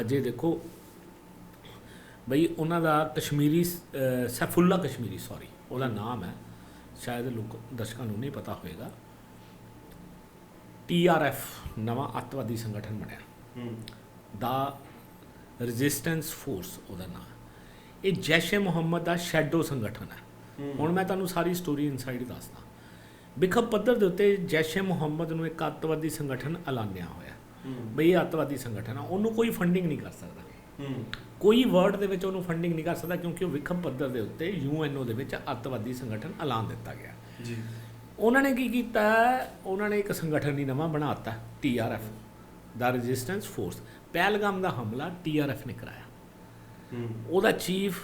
ਹਜੇ ਦੇਖੋ ਬਈ ਉਹਨਾਂ ਦਾ ਕਸ਼ਮੀਰੀ ਸੈਫੁੱਲਾ ਕਸ਼ਮੀਰੀ ਸੌਰੀ ਉਹਦਾ ਨਾਮ ਹੈ। ਸ਼ਾਇਦ ਲੋਕ ਦਰਸ਼ਕਾਂ ਨੂੰ ਨਹੀਂ ਪਤਾ ਹੋਵੇਗਾ ਟੀਆਰਐਫ ਨਵਾਂ ਅੱਤਵਾਦੀ ਸੰਗਠਨ ਬਣਿਆ। ਦਾ ਰੈਜ਼ਿਸਟੈਂਸ ਫੋਰਸ ਉਹਦਾ ਨਾਮ ਇਹ ਜੈਸ਼ ਮੁਹੰਮਦ ਦਾ ਸ਼ੈਡੋ ਸੰਗਠਨ ਹੈ। ਹੁਣ ਮੈਂ ਤੁਹਾਨੂੰ ਸਾਰੀ ਸਟੋਰੀ ਇਨਸਾਈਡ ਦੱਸਦਾ। ਵਿਖਮ ਪੱਧਰ ਦੇ ਉੱਤੇ ਜੈਸ਼ ਮੁਹੰਮਦ ਨੂੰ ਇੱਕ ਅੱਤਵਾਦੀ ਸੰਗਠਨ ਐਲਾਨਿਆ ਹੋਇਆ। ਬਈ ਅੱਤਵਾਦੀ ਸੰਗਠਨ ਆ ਉਹਨੂੰ ਕੋਈ ਫੰਡਿੰਗ ਨਹੀਂ ਕਰ ਸਕਦਾ। ਕੋਈ ਵਰਡ ਦੇ ਵਿੱਚ ਉਹਨੂੰ ਫੰਡਿੰਗ ਨਹੀਂ ਕਰ ਸਕਦਾ ਕਿਉਂਕਿ ਉਹ ਵਿਖਮ ਪੱਧਰ ਦੇ ਉੱਤੇ ਯੂਐਨਓ ਦੇ ਵਿੱਚ ਅੱਤਵਾਦੀ ਸੰਗਠਨ ਐਲਾਨ ਦਿੱਤਾ ਗਿਆ। ਜੀ। ਉਹਨਾਂ ਨੇ ਕੀ ਕੀਤਾ? ਉਹਨਾਂ ਨੇ ਇੱਕ ਸੰਗਠਨ ਹੀ ਨਵਾਂ ਬਣਾਤਾ ਟੀਆਰਐਫ ਦਾ ਰੈਜ਼ਿਸਟੈਂਸ ਫੋਰਸ ਪਹਿਲਗਾਮ ਦਾ ਹਮਲਾ ਟੀਆਰਐਫ ਨੇ ਕਰਾਇਆ। ਉਹਦਾ ਚੀਫ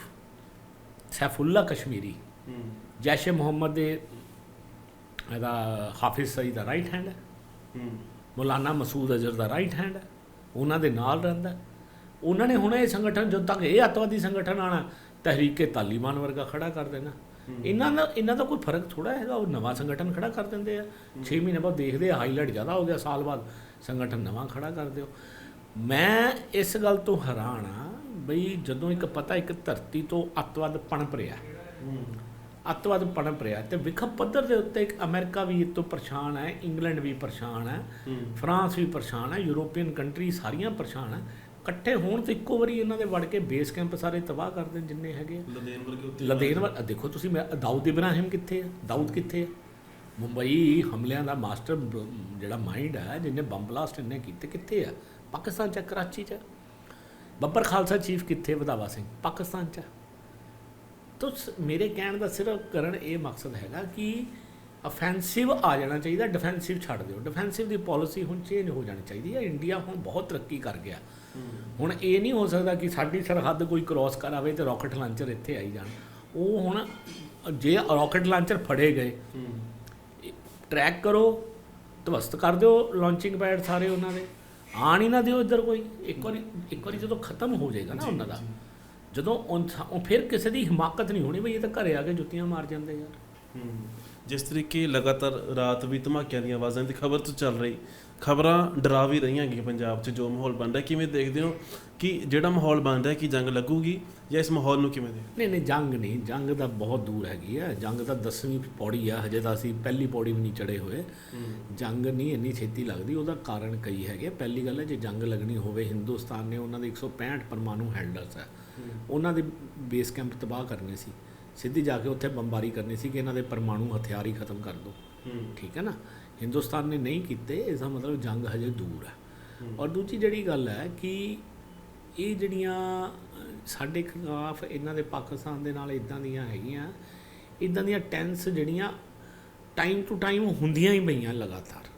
ਸੈਫੁੱਲਾ ਕਸ਼ਮੀਰੀ ਜੈਸ਼ ਮੁਹੰਮਦ ਦੇ ਇਹਦਾ ਹਾਫਿਜ਼ ਸਈਦ ਦਾ ਰਾਈਟ ਹੈਂਡ ਹੂੰ। ਮੌਲਾਨਾ ਮਸੂਦ ਅਜ਼ਹਰ ਦਾ ਰਾਈਟ ਹੈਂਡ ਹੈ ਉਹਨਾਂ ਦੇ ਨਾਲ ਰਹਿੰਦਾ। ਉਹਨਾਂ ਨੇ ਹੁਣ ਇਹ ਸੰਗਠਨ ਜਦੋਂ ਤੱਕ ਇਹ ਅੱਤਵਾਦੀ ਸੰਗਠਨ ਆਣਾ ਤਹਿਰੀਕੇ ਤਾਲਿਬਾਨ ਵਰਗਾ ਖੜਾ ਕਰ ਦੇਣਾ। ਇਹਨਾਂ ਦਾ ਇਹਨਾਂ ਦਾ ਕੋਈ ਫ਼ਰਕ ਥੋੜਾ ਹੈਗਾ ਉਹ ਨਵਾਂ ਸੰਗਠਨ ਖੜਾ ਕਰ ਦਿੰਦੇ ਆ। 6 ਮਹੀਨੇ ਬਾਅਦ ਦੇਖਦੇ ਆ ਹਾਈਲਾਈਟ ਜ਼ਿਆਦਾ ਹੋ ਗਿਆ ਸਾਲ ਬਾਅਦ ਸੰਗਠਨ ਨਵਾਂ ਖੜਾ ਕਰ ਦਿਓ। ਮੈਂ ਇਸ ਗੱਲ ਤੋਂ ਹੈਰਾਨ ਆ ਬਈ ਜਦੋਂ ਇੱਕ ਪਤਾ ਇੱਕ ਧਰਤੀ ਤੋਂ ਅੱਤਵਾਦ ਪਣਪ ਰਿਹਾ ਅੱਤਵਾਦ ਪਣਪ ਰਿਹਾ ਤੇ ਵਿਖਮ ਪੱਧਰ ਦੇ ਉੱਤੇ ਅਮਰੀਕਾ ਵੀ ਇਹ ਤੋਂ ਪਰੇਸ਼ਾਨ ਹੈ ਇੰਗਲੈਂਡ ਵੀ ਪਰੇਸ਼ਾਨ ਹੈ ਫਰਾਂਸ ਵੀ ਪਰੇਸ਼ਾਨ ਹੈ ਯੂਰੋਪੀਅਨ ਕੰਟਰੀ ਸਾਰੀਆਂ ਪਰੇਸ਼ਾਨ ਹੈ ਇਕੱਠੇ ਹੋਣ ਤੇ ਇੱਕੋ ਵਾਰੀ ਇਹਨਾਂ ਦੇ ਵੜ ਕੇ ਬੇਸ ਕੈਂਪ ਸਾਰੇ ਤਬਾਹ ਕਰ ਦੇਣ ਜਿੰਨੇ ਹੈਗੇ ਆ। ਲਦੇਨ ਵਰਗੇ ਉੱਤੇ ਲਦੇਨ ਦੇਖੋ ਤੁਸੀਂ ਮੈਂ ਦਾਊਦ ਇਬਰਾਹਿਮ ਕਿੱਥੇ ਹੈ ਦਾਊਦ ਕਿੱਥੇ ਹੈ ਮੁੰਬਈ ਹਮਲਿਆਂ ਦਾ ਮਾਸਟਰ ਜਿਹੜਾ ਮਾਈਂਡ ਹੈ ਜਿਹਨੇ ਬੰਬ ਬਲਾਸਟ ਇਹਨੇ ਕੀਤੇ ਕਿੱਥੇ ਹੈ ਪਾਕਿਸਤਾਨ ਚ ਕਰਾਚੀ ਚ। ਬੱਬਰ ਖਾਲਸਾ ਚੀਫ ਕਿੱਥੇ? ਵਧਾਵਾ ਸਿੰਘ ਪਾਕਿਸਤਾਨ ਚ ਹੈ। ਤੋ ਮੇਰੇ ਕਹਿਣ ਦਾ ਸਿਰਫ ਕਰਨ ਇਹ ਮਕਸਦ ਹੈਗਾ ਕਿ ਅਫੈਂਸਿਵ ਆ ਜਾਣਾ ਚਾਹੀਦਾ ਡਿਫੈਂਸਿਵ ਛੱਡ ਦਿਓ। ਡਿਫੈਂਸਿਵ ਦੀ ਪਾਲਿਸੀ ਹੁਣ ਚੇਂਜ ਹੋ ਜਾਣੀ ਚਾਹੀਦੀ ਹੈ। ਇੰਡੀਆ ਹੁਣ ਬਹੁਤ ਤਰੱਕੀ ਕਰ ਗਿਆ। ਹੁਣ ਇਹ ਨਹੀਂ ਹੋ ਸਕਦਾ ਕਿ ਸਾਡੀ ਸਰਹੱਦ ਕੋਈ ਕ੍ਰਾਸ ਕਰ ਆਵੇ ਤੇ ਰਾਕਟ ਲਾਂਚਰ ਇੱਥੇ ਆਈ ਜਾਣ। ਉਹ ਹੁਣ ਜੇ ਰਾਕਟ ਲਾਂਚਰ ਫੜੇ ਗਏ ਟਰੈਕ ਕਰੋ ਧਵਸਤ ਕਰ ਦਿਓ ਲਾਂਚਿੰਗ ਪੈਡ ਸਾਰੇ ਉਹਨਾਂ ਦੇ। ਆਣ ਹੀ ਨਾ ਦਿਓ ਇੱਧਰ ਕੋਈ। ਇੱਕ ਵਾਰੀ ਇੱਕ ਵਾਰੀ ਜਦੋਂ ਖਤਮ ਹੋ ਜਾਏਗਾ ਨਾ ਉਹਨਾਂ ਦਾ। ਜਦੋਂ ਉਹ ਫਿਰ ਕਿਸੇ ਦੀ ਹਿਮਾਕਤ ਨਹੀਂ ਹੋਣੀ ਬਈ ਇਹ ਤਾਂ ਘਰੇ ਆ ਕੇ ਜੁੱਤੀਆਂ ਮਾਰ ਜਾਂਦੇ ਯਾਰ। ਜਿਸ ਤਰੀਕੇ ਲਗਾਤਾਰ ਰਾਤ ਵੀ ਧਮਾਕਿਆਂ ਦੀਆਂ ਆਵਾਜ਼ਾਂ ਦੀ ਖਬਰ ਤੋਂ ਚੱਲ ਰਹੀ ਖਬਰਾਂ ਡਰਾ ਵੀ ਰਹੀਆਂ ਹੈਗੀਆਂ ਪੰਜਾਬ 'ਚ ਜੋ ਮਾਹੌਲ ਬਣ ਰਿਹਾ ਕਿਵੇਂ ਦੇਖਦੇ ਹੋ ਕਿ ਜਿਹੜਾ ਮਾਹੌਲ ਬਣ ਰਿਹਾ ਕਿ ਜੰਗ ਲੱਗੂਗੀ ਜਾਂ ਇਸ ਮਾਹੌਲ ਨੂੰ ਕਿਵੇਂ ਦੇਖਦੇ ਨਹੀਂ ਨਹੀਂ ਜੰਗ ਨਹੀਂ। ਜੰਗ ਤਾਂ ਬਹੁਤ ਦੂਰ ਹੈਗੀ ਹੈ। ਜੰਗ ਤਾਂ ਦਸਵੀਂ ਪੌੜੀ ਆ ਹਜੇ ਤਾਂ ਅਸੀਂ ਪਹਿਲੀ ਪੌੜੀ ਵੀ ਨਹੀਂ ਚੜੇ ਹੋਏ। ਜੰਗ ਨਹੀਂ ਇੰਨੀ ਛੇਤੀ ਲੱਗਦੀ। ਉਹਦਾ ਕਾਰਨ ਕਈ ਹੈਗੇ ਪਹਿਲੀ ਗੱਲ ਹੈ ਜੇ ਜੰਗ ਲੱਗਣੀ ਹੋਵੇ ਹਿੰਦੁਸਤਾਨ ਨੇ ਉਹਨਾਂ ਦੇ 165 ਪਰਮਾਣੂ ਹੈਲਡਰਸ ਹੈ। ਉਹਨਾਂ ਦੇ ਬੇਸ ਕੈਂਪ ਤਬਾਹ ਕਰਨੇ ਸੀ। ਸਿੱਧੀ ਜਾ ਕੇ ਉੱਥੇ ਬੰਬਾਰੀ ਕਰਨੀ ਸੀ ਕਿ ਇਹਨਾਂ ਦੇ ਪਰਮਾਣੂ ਹਥਿਆਰ ਹੀ ਖਤਮ ਕਰ ਦਿਓ ਠੀਕ ਹੈ ਨਾ? ਹਿੰਦੁਸਤਾਨ ਨੇ ਨਹੀਂ ਕੀਤੇ ਇਸ ਦਾ ਮਤਲਬ ਜੰਗ ਹਜੇ ਦੂਰ ਹੈ। ਔਰ ਦੂਜੀ ਜਿਹੜੀ ਗੱਲ ਹੈ ਕਿ ਇਹ ਜਿਹੜੀਆਂ ਸਾਡੇ ਖਿਲਾਫ ਇਹਨਾਂ ਦੇ ਪਾਕਿਸਤਾਨ ਦੇ ਨਾਲ ਇਦਾਂ ਦੀਆਂ ਹੈਗੀਆਂ ਇਦਾਂ ਦੀਆਂ ਟੈਂਸ ਜਿਹੜੀਆਂ ਟਾਈਮ ਟੂ ਟਾਈਮ ਹੁੰਦੀਆਂ ਹੀ ਪਈਆਂ ਲਗਾਤਾਰ।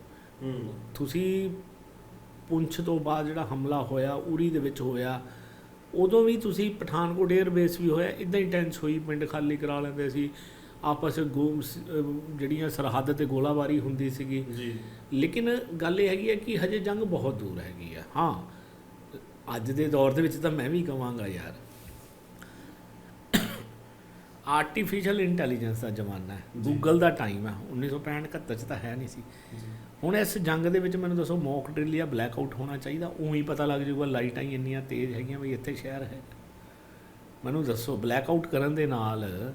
ਤੁਸੀਂ ਪੁੰਛ ਤੋਂ ਬਾਅਦ ਜਿਹੜਾ ਹਮਲਾ ਹੋਇਆ ਉਰੀ ਦੇ ਵਿੱਚ ਹੋਇਆ ਉਦੋਂ ਵੀ ਤੁਸੀਂ ਪਠਾਨਕੋਟ 에ਅਰ ਬੇਸ ਵੀ ਹੋਇਆ ਇਦਾਂ ਹੀ ਟੈਂਸ ਹੋਈ ਪਿੰਡ ਖਾਲੀ ਕਰਾ ਲੈਂਦੇ ਸੀ। ਆਪਸ ਵਿੱਚ ਗੋ ਸ- ਅਹ ਜਿਹੜੀਆਂ ਸਰਹੱਦ ਤੇ ਗੋਲਾਬਾਰੀ ਹੁੰਦੀ ਸੀਗੀ। ਜੀ। ਲੇਕਿਨ ਗੱਲ ਇਹ ਹੈਗੀ ਹੈ ਕਿ ਹਜੇ ਜੰਗ ਬਹੁਤ ਦੂਰ ਹੈਗੀ ਆ। ਹਾਂ ਅੱਜ ਦੇ ਦੌਰ ਦੇ ਵਿੱਚ ਤਾਂ ਮੈਂ ਵੀ ਕਵਾਂਗਾ ਯਾਰ। ਆਰਟੀਫੀਸ਼ੀਅਲ ਇੰਟੈਲੀਜੈਂਸ ਦਾ ਜ਼ਮਾਨਾ ਹੈ। ਗੂਗਲ ਦਾ ਟਾਈਮ ਹੈ। 1965 71 ਚ ਤਾਂ ਹੈ ਨਹੀਂ ਸੀ। ਹੁਣ ਇਸ ਜੰਗ ਦੇ ਵਿੱਚ ਮੈਨੂੰ ਦੱਸੋ ਮੌਕ ਡਰਿਲ ਜਾਂ ਬਲੈਕ ਆਊਟ ਹੋਣਾ ਚਾਹੀਦਾ? ਉਹੀ ਪਤਾ ਲੱਗ ਜਾਊਗਾ ਲਾਈਟਾਂ ਹੀ ਇੰਨੀਆਂ ਤੇਜ਼ ਹੈਗੀਆਂ ਵੀ ਇੱਥੇ ਸ਼ਹਿਰ ਹੈ। ਮੈਨੂੰ ਦੱਸੋ ਬਲੈਕ ਆਊਟ ਕਰਨ ਦੇ ਨਾਲ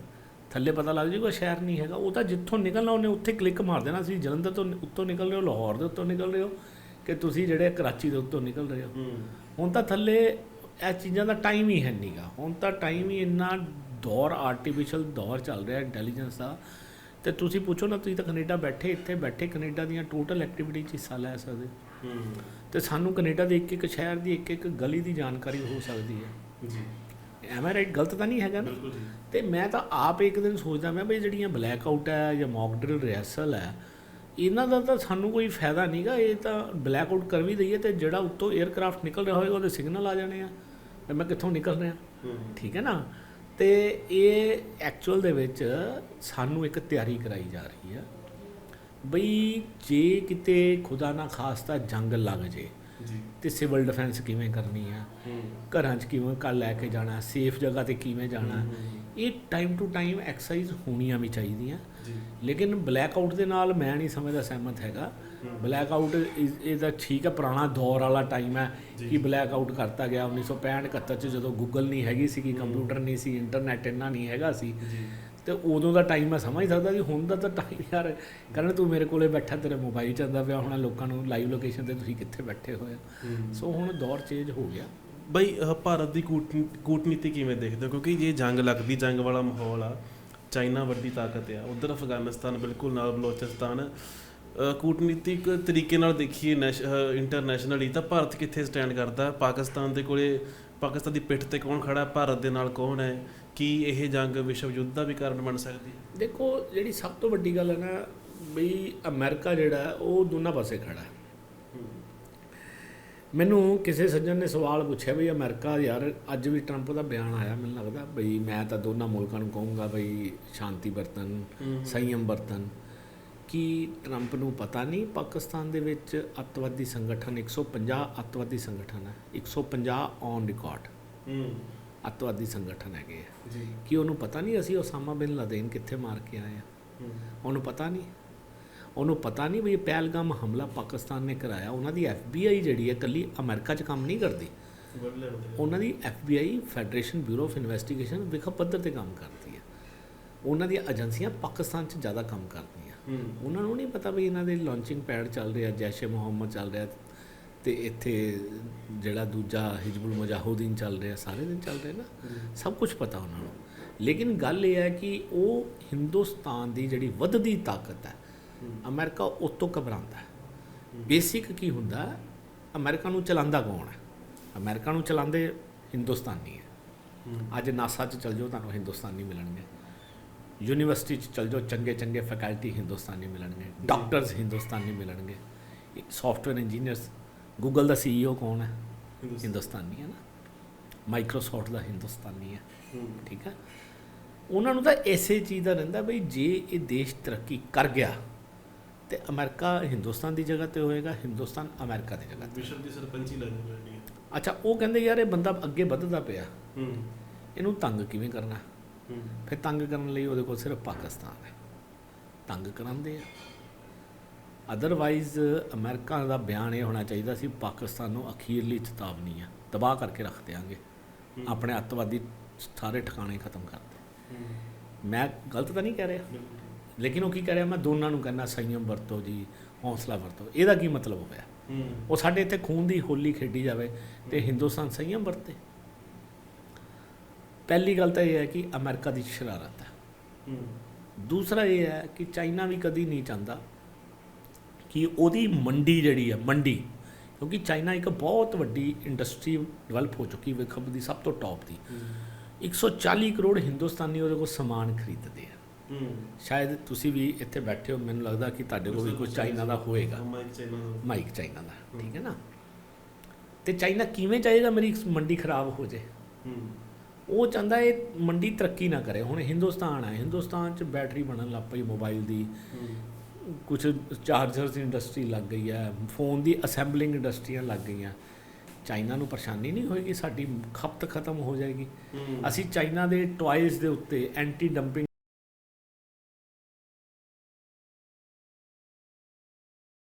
ਥੱਲੇ ਪਤਾ ਲੱਗ ਜਾਊਗਾ ਸ਼ਹਿਰ ਨਹੀਂ ਹੈਗਾ। ਉਹ ਤਾਂ ਜਿੱਥੋਂ ਨਿਕਲਣਾ ਉਹਨੇ ਉੱਥੇ ਕਲਿੱਕ ਮਾਰ ਦੇਣਾ। ਸੀ ਜਲੰਧਰ ਤੋਂ ਉੱਤੋਂ ਨਿਕਲ ਰਹੇ ਹੋ ਲਾਹੌਰ ਦੇ ਉੱਤੋਂ ਨਿਕਲ ਰਹੇ ਹੋ ਕਿ ਤੁਸੀਂ ਜਿਹੜੇ ਕਰਾਚੀ ਦੇ ਉੱਤੋਂ ਨਿਕਲ ਰਹੇ ਹੋ। ਹੂੰ। ਹੁਣ ਤਾਂ ਥੱਲੇ ਇਹ ਚੀਜ਼ਾਂ ਦਾ ਟਾਈਮ ਹੀ ਹੈ ਨਹੀਂਗਾ ਹੁਣ ਤਾਂ ਟਾਈਮ ਹੀ ਇੰਨਾ ਦੌਰ ਆਰਟੀਫੀਸ਼ੀਅਲ ਦੌਰ ਚੱਲ ਰਿਹਾ ਇੰਟੈਲੀਜੈਂਸ ਦਾ। ਤੇ ਤੁਸੀਂ ਪੁੱਛੋ ਨਾ ਤੁਸੀਂ ਤਾਂ ਕੈਨੇਡਾ ਬੈਠੇ ਇੱਥੇ ਬੈਠੇ ਕੈਨੇਡਾ ਦੀਆਂ ਟੋਟਲ ਐਕਟੀਵਿਟੀ 'ਚ ਹਿੱਸਾ ਲੈ ਸਕਦੇ। ਹੂੰ। ਤੇ ਸਾਨੂੰ ਕੈਨੇਡਾ ਦੇ ਇੱਕ ਇੱਕ ਸ਼ਹਿਰ ਦੀ ਇੱਕ ਇੱਕ ਗਲੀ ਦੀ ਜਾਣਕਾਰੀ ਹੋ ਸਕਦੀ ਹੈ। ਜੀ। ਐਮ ਆਈ ਰਾਈਟ ਗਲਤ ਤਾਂ ਨਹੀਂ ਹੈਗਾ ਨਾ? ਤੇ ਮੈਂ ਤਾਂ ਆਪ ਇੱਕ ਦਿਨ ਸੋਚਦਾ ਮੈਂ ਵੀ ਜਿਹੜੀਆਂ ਬਲੈਕ ਆਊਟ ਹੈ ਜਾਂ ਮੌਕ ਡਰਿਲ ਰਿਹਰਸਲ ਹੈ ਇਹਨਾਂ ਦਾ ਤਾਂ ਸਾਨੂੰ ਕੋਈ ਫਾਇਦਾ ਨਹੀਂਗਾ ਇਹ ਤਾਂ ਬਲੈਕ ਆਊਟ ਕਰ ਵੀ ਦਈਏ ਤੇ ਜਿਹੜਾ ਉੱਤੋਂ 에ਅਰਕ੍ਰਾਫਟ ਨਿਕਲ ਰਿਹਾ ਹੋਏਗਾ ਉਹਦੇ ਸਿਗਨਲ ਆ ਜਾਣੇ ਆ। ਮੈਂ ਕਿੱਥੋਂ ਨਿਕਲ ਰਿਹਾ? ਠੀਕ ਹੈ ਨਾ? ਤੇ ਇਹ ਐਕਚੁਅਲ ਦੇ ਵਿੱਚ ਸਾਨੂੰ ਇੱਕ ਤਿਆਰੀ ਕਰਾਈ ਜਾ ਰਹੀ ਹੈ ਬਈ ਜੇ ਕਿਤੇ ਖੁਦਾ ਨਾ ਖਾਸਤਾ ਜੰਗ ਲੱਗ ਜੇ ਜੀ। ਤੇ ਸਿਵਲ ਡਿਫੈਂਸ ਕਿਵੇਂ ਕਰਨੀ ਹੂੰ। ਘਰਾਂ 'ਚ ਕਿਵੇਂ ਘਰ ਲੈ ਕੇ ਜਾਣਾ? ਸੇਫ ਜਗ੍ਹਾ ਤੇ ਕਿਵੇਂ ਜਾਣਾ? ਇਹ ਟਾਈਮ ਟੂ ਟਾਈਮ ਐਕਸਰਸਾਈਜ਼ ਹੋਣੀਆਂ ਵੀ ਚਾਹੀਦੀਆਂ। ਲੇਕਿਨ ਬਲੈਕ ਆਊਟ ਦੇ ਨਾਲ ਮੈਂ ਨਹੀਂ ਸਮਝਦਾ ਸਹਿਮਤ ਹੈਗਾ। ਬਲੈਕ ਆਊਟ ਇਹ ਤਾਂ ਠੀਕ ਹੈ ਪੁਰਾਣਾ ਦੌਰ ਵਾਲਾ ਟਾਈਮ ਹੈ ਕਿ ਬਲੈਕ ਆਊਟ ਕਰਤਾ ਗਿਆ 1965 71 ਚ ਜਦੋਂ ਗੂਗਲ ਨਹੀਂ ਹੈਗੀ ਸੀ ਕੰਪਿਊਟਰ ਨਹੀਂ ਸੀ ਇੰਟਰਨੈਟ ਇੰਨਾ ਨਹੀਂ ਹੈਗਾ ਸੀ। ਤੇ ਉਦੋਂ ਦਾ ਟਾਈਮ ਮੈਂ ਸਮਝ ਸਕਦਾ ਸੀ ਹੁਣ ਦਾ ਤਾਂ ਟਾਈਮ ਯਾਰ ਕਰਨ ਤੂੰ ਮੇਰੇ ਕੋਲੇ ਬੈਠਾ ਤੇਰੇ ਮੋਬਾਈਲ ਚੱਲਦਾ ਪਿਆ ਹੁਣ ਲੋਕਾਂ ਨੂੰ ਲਾਈਵ ਲੋਕੇਸ਼ਨ ਤੇ ਤੁਸੀਂ ਕਿੱਥੇ ਬੈਠੇ ਹੋਏ ਆ ਸੋ ਹੁਣ ਦੌਰ ਚੇਂਜ ਹੋ ਗਿਆ। ਬਈ ਭਾਰਤ ਦੀ ਕੂਟਨੀ- ਕੂਟਨੀਤੀ ਕਿਵੇਂ ਦੇਖਦੇ ਹੋ? ਕਿਉਂਕਿ ਜੇ ਜੰਗ ਲੱਗਦੀ ਜੰਗ ਵਾਲਾ ਮਾਹੌਲ ਆ ਚਾਈਨਾ ਵੱਡੀ ਤਾਕਤ ਆ। ਉਧਰ ਅਫਗਾਨਿਸਤਾਨ ਬਿਲਕੁਲ ਨਾਲ ਬਲੋਚਿਸਤਾਨ। ਕੂਟਨੀਤਿਕ ਤਰੀਕੇ ਨਾਲ ਦੇਖੀਏ ਇੰਟਰਨੈਸ਼ਨਲੀ ਤਾਂ ਭਾਰਤ ਕਿੱਥੇ ਸਟੈਂਡ ਕਰਦਾ? ਪਾਕਿਸਤਾਨ ਦੇ ਕੋਲੇ ਪਾਕਿਸਤਾਨ ਦੀ ਪਿੱਠ ਤੇ ਕੌਣ ਖੜਾ? ਭਾਰਤ ਦੇ ਨਾਲ ਕੌਣ ਹੈ? ਕੀ ਇਹ ਜੰਗ ਵਿਸ਼ਵ ਯੁੱਧ ਦਾ ਵੀ ਕਾਰਨ ਬਣ ਸਕਦੀ ਹੈ? ਦੇਖੋ, ਜਿਹੜੀ ਸਭ ਤੋਂ ਵੱਡੀ ਗੱਲ ਹੈ ਨਾ, ਬਈ ਅਮਰੀਕਾ ਜਿਹੜਾ, ਉਹ ਦੋਨਾਂ ਪਾਸੇ ਖੜਾ ਹੈ। ਮੈਨੂੰ ਕਿਸੇ ਸੱਜਣ ਨੇ ਸਵਾਲ ਪੁੱਛਿਆ ਬਈ ਅਮਰੀਕਾ ਯਾਰ ਅੱਜ ਵੀ ਟਰੰਪ ਦਾ ਬਿਆਨ ਆਇਆ ਮੈਨੂੰ ਲੱਗਦਾ ਬਈ ਮੈਂ ਤਾਂ ਦੋਨਾਂ ਮੁਲਕਾਂ ਨੂੰ ਕਹੂੰਗਾ ਬਈ ਸ਼ਾਂਤੀ ਵਰਤਨ ਸੰਯਮ ਵਰਤਨ ਕਿ ਟਰੰਪ ਨੂੰ ਪਤਾ ਨਹੀਂ ਪਾਕਿਸਤਾਨ ਦੇ ਵਿੱਚ ਅੱਤਵਾਦੀ ਸੰਗਠਨ 150 ਅੱਤਵਾਦੀ ਸੰਗਠਨ ਹੈ 150 ਔਨ ਰਿਕਾਰਡ ਹੂੰ। ਅੱਤਵਾਦੀ ਸੰਗਠਨ ਹੈਗੇ ਆ। ਜੀ। ਕਿ ਉਹਨੂੰ ਪਤਾ ਨਹੀਂ ਅਸੀਂ ਉਸਾਮਾ ਬਿਨ ਲਾਦੇਨ ਕਿੱਥੇ ਮਾਰ ਕੇ ਆਏ ਆ? ਉਹਨੂੰ ਪਤਾ ਨਹੀਂ। ਉਹਨੂੰ ਪਤਾ ਨਹੀਂ ਵੀ ਪਹਿਲਗਾਮ ਹਮਲਾ ਪਾਕਿਸਤਾਨ ਨੇ ਕਰਾਇਆ। ਉਹਨਾਂ ਦੀ FBI ਜਿਹੜੀ ਹੈ ਕੱਲੀ ਅਮਰੀਕਾ 'ਚ ਕੰਮ ਨਹੀਂ ਕਰਦੀ। ਉਹਨਾਂ ਦੀ FBI federation bureau of investigation ਵਿਖਾ ਪੱਧਰ ਤੇ ਕੰਮ ਕਰਦੀ ਹੈ। ਉਹਨਾਂ ਦੀਆਂ ਏਜੰਸੀਆਂ ਪਾਕਿਸਤਾਨ 'ਚ ਜ਼ਿਆਦਾ ਕੰਮ ਕਰਦੀਆਂ। ਉਹਨਾਂ ਨੂੰ ਨਹੀਂ ਪਤਾ ਵੀ ਇਹਨਾਂ ਦੇ ਲਾਂਚਿੰਗ ਪੈਡ ਚੱਲ ਰਿਹਾ ਜੈਸ਼ ਮੁਹੰਮਦ ਚੱਲ ਰਿਹਾ ਤੇ ਇੱਥੇ ਜਿਹੜਾ ਦੂਜਾ ਹਿਜਬੁਲ ਮੁਜਾਹਿਦੀਨ ਚੱਲ ਰਿਹਾ ਸਾਰੇ ਦਿਨ ਚੱਲ ਰਹੇ ਨਾ। ਸਭ ਕੁਝ ਪਤਾ ਉਹਨਾਂ ਨੂੰ। ਲੇਕਿਨ ਗੱਲ ਇਹ ਹੈ ਕਿ ਉਹ ਹਿੰਦੁਸਤਾਨ ਦੀ ਜਿਹੜੀ ਵੱਧਦੀ ਤਾਕਤ ਹੈ ਅਮਰੀਕਾ ਉਤੋਂ ਘਬਰਾਉਂਦਾ ਹੈ। ਬੇਸਿਕ ਕੀ ਹੁੰਦਾ? ਅਮਰੀਕਾ ਨੂੰ ਚਲਾਉਂਦਾ ਕੌਣ ਹੈ? ਅਮਰੀਕਾ ਨੂੰ ਚਲਾਉਂਦੇ ਹਿੰਦੁਸਤਾਨੀ ਹੈ। ਅੱਜ ਨਾਸਾ 'ਚ ਚਲ ਜਾਓ ਤੁਹਾਨੂੰ ਹਿੰਦੁਸਤਾਨੀ ਮਿਲਣਗੇ। ਯੂਨੀਵਰਸਿਟੀ 'ਚ ਚਲ ਜਾਓ ਚੰਗੇ ਚੰਗੇ ਫੈਕਲਟੀ ਹਿੰਦੁਸਤਾਨੀ ਮਿਲਣਗੇ। ਡਾਕਟਰਸ ਹਿੰਦੁਸਤਾਨੀ ਮਿਲਣਗੇ। ਸੌਫਟਵੇਅਰ ਇੰਜੀਨੀਅਰਸ ਗੂਗਲ ਦਾ ਸੀਈਓ ਕੌਣ ਹੈ? ਹਿੰਦੁਸਤਾਨੀ। ਹੈ ਨਾ। ਮਾਈਕਰੋਸਾਫਟ ਦਾ ਹਿੰਦੁਸਤਾਨੀ ਹੈ। ਠੀਕ ਹੈ। ਉਹਨਾਂ ਨੂੰ ਤਾਂ ਐਸੇ ਚੀਜ਼ ਦਾ ਰਹਿੰਦਾ ਬਈ ਜੇ ਇਹ ਦੇਸ਼ ਤਰੱਕੀ ਕਰ ਗਿਆ ਤੇ ਅਮਰੀਕਾ ਹਿੰਦੁਸਤਾਨ ਦੀ ਜਗ੍ਹਾ ਤੇ ਹੋਏਗਾ ਹਿੰਦੁਸਤਾਨ ਅਮਰੀਕਾ ਦੀ ਜਗ੍ਹਾ ਤੇ। ਵਿਸ਼ਵ ਦੀ ਸਰਪੰਚੀ ਲੱਗ ਹੈ। ਅੱਛਾ ਉਹ ਕਹਿੰਦੇ ਯਾਰ ਇਹ ਬੰਦਾ ਅੱਗੇ ਵੱਧਦਾ ਪਿਆ। ਹੂੰ। ਇਹਨੂੰ ਤੰਗ ਕਿਵੇਂ ਕਰਨਾ? ਹੂੰ। ਫਿਰ ਤੰਗ ਕਰਨ ਲਈ ਉਹਦੇ ਕੋਲ ਸਿਰਫ ਪਾਕਿਸਤਾਨ ਹੈ। ਤੰਗ ਕਰਾਉਂਦੇ ਆ। ਅਦਰਵਾਈਜ਼ ਅਮਰੀਕਾ ਦਾ ਬਿਆਨ ਇਹ ਹੋਣਾ ਚਾਹੀਦਾ ਸੀ ਪਾਕਿਸਤਾਨ ਨੂੰ ਅਖੀਰਲੀ ਚੇਤਾਵਨੀ ਆ। ਤਬਾਹ ਕਰਕੇ ਰੱਖ ਦਿਆਂਗੇ। ਆਪਣੇ ਅੱਤਵਾਦੀ ਸਾਰੇ ਠਿਕਾਣੇ ਖਤਮ ਕਰ ਦੇ। ਮੈਂ ਗਲਤ ਤਾਂ ਨਹੀਂ ਕਹਿ ਰਿਹਾ? ਲੇਕਿਨ ਉਹ ਕੀ ਕਹਿ ਰਿਹਾ ਮੈਂ ਦੋਨਾਂ ਨੂੰ ਕਹਿੰਦਾ ਸੰਯਮ ਵਰਤੋ ਜੀ ਹੌਸਲਾ ਵਰਤੋ। ਇਹਦਾ ਕੀ ਮਤਲਬ ਹੋਇਆ ਉਹ ਸਾਡੇ ਇੱਥੇ ਖੂਨ ਦੀ ਹੋਲੀ ਖੇਡੀ ਜਾਵੇ ਤੇ ਹਿੰਦੁਸਤਾਨ ਸੰਯਮ ਵਰਤੇ। ਪਹਿਲੀ ਗੱਲ ਤਾਂ ਇਹ ਹੈ ਕਿ ਅਮਰੀਕਾ ਦੀ ਸ਼ਰਾਰਤ ਹੈ। ਦੂਸਰਾ ਇਹ ਹੈ ਕਿ ਚਾਈਨਾ ਵੀ ਕਦੀ ਨਹੀਂ ਚਾਹੁੰਦਾ ਕਿ ਉਹਦੀ ਮੰਡੀ ਜਿਹੜੀ ਹੈ ਮੰਡੀ ਕਿਉਂਕਿ ਚਾਈਨਾ ਇੱਕ ਬਹੁਤ ਵੱਡੀ ਇੰਡਸਟਰੀ ਡਿਵੈਲਪ ਹੋ ਚੁੱਕੀ ਵਿਖਬ ਦੀ ਸਭ ਤੋਂ ਟੌਪ ਦੀ। 140 ਕਰੋੜ ਹਿੰਦੁਸਤਾਨੀ ਉਹਦੇ ਕੋਲ ਸਮਾਨ ਖਰੀਦਦੇ ਆ। ਸ਼ਾਇਦ ਤੁਸੀਂ ਵੀ ਇੱਥੇ ਬੈਠੇ ਹੋ ਮੈਨੂੰ ਲੱਗਦਾ ਕਿ ਤੁਹਾਡੇ ਕੋਲ ਵੀ ਕੁਝ ਚਾਈਨਾ ਦਾ ਹੋਏਗਾ। ਮਾਈਕ ਚਾਈਨਾ ਦਾ। ਠੀਕ ਹੈ ਨਾ? ਤੇ ਚਾਈਨਾ ਕਿਵੇਂ ਚਾਹੇਗਾ ਮੇਰੀ ਮੰਡੀ ਖਰਾਬ ਹੋ ਜੇ? ਉਹ ਚਾਹੁੰਦਾ ਇਹ ਮੰਡੀ ਤਰੱਕੀ ਨਾ ਕਰੇ। ਹੁਣ ਹਿੰਦੁਸਤਾਨ ਹੈ ਹਿੰਦੁਸਤਾਨ 'ਚ ਬੈਟਰੀ ਬਣਨ ਲੱਗ ਪਈ ਮੋਬਾਈਲ ਦੀ। ਕੁਝ ਚਾਰਜਰਸ ਦੀ ਇੰਡਸਟਰੀ ਲੱਗ ਗਈ ਹੈ ਫੋਨ ਦੀ ਅਸੈਂਬਲਿੰਗ ਇੰਡਸਟਰੀਆਂ ਲੱਗ ਗਈਆਂ। ਚਾਈਨਾ ਨੂੰ ਪਰੇਸ਼ਾਨੀ ਨਹੀਂ ਹੋਏਗੀ ਸਾਡੀ ਖਪਤ ਖਤਮ ਹੋ ਜਾਏਗੀ। ਅਸੀਂ ਚਾਈਨਾ ਦੇ ਟੁਆਇਜ਼ ਦੇ ਉੱਤੇ ਐਂਟੀ ਡੰਪਿੰਗ